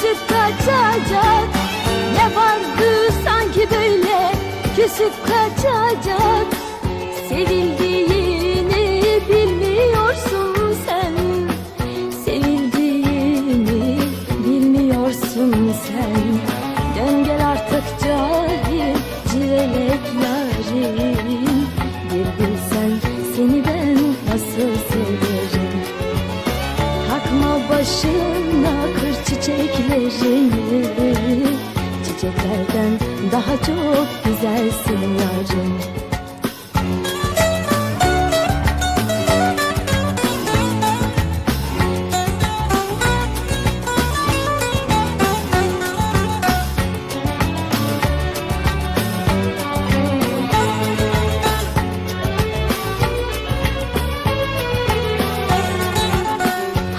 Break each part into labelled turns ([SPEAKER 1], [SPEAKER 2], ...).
[SPEAKER 1] Küsüp kaçacak. Ne vardı sanki böyle? Küsüp kaçacak. Sevildiğini bilmiyorsun sen. Sevildiğini bilmiyorsun sen. Dön gel artık cahil Civelek yarim. Bir bilsen Takma başına kır çiçeklerini. Çiçeklerden daha çok güzelsin yarım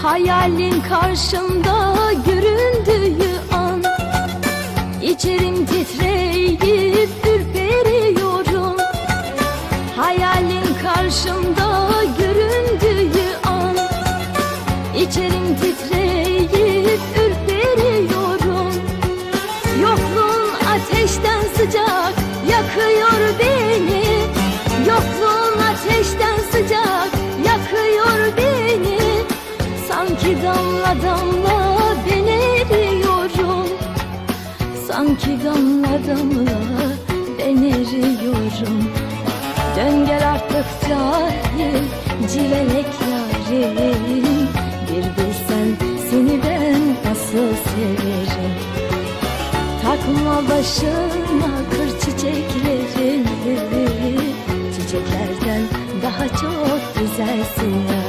[SPEAKER 1] Hayalin karşımda göründüğü an İçerim titreyip ürperiyorum. Hayalin karşımda göründüğü an İçerim titreyip Sanki damla damla ben eriyorum. Sanki damla damla ben eriyorum. Dön gel artık cahil civelek yarim Bir bilsen seni ben nasıl severim. Takma başına kır çiçeklerini. Çiçeklerden daha çok güzelsin. yarim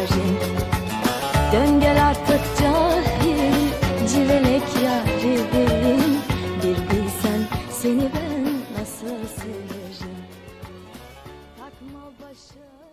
[SPEAKER 1] civelek yarim Bir bilsen seni ben nasıl severim Takma başına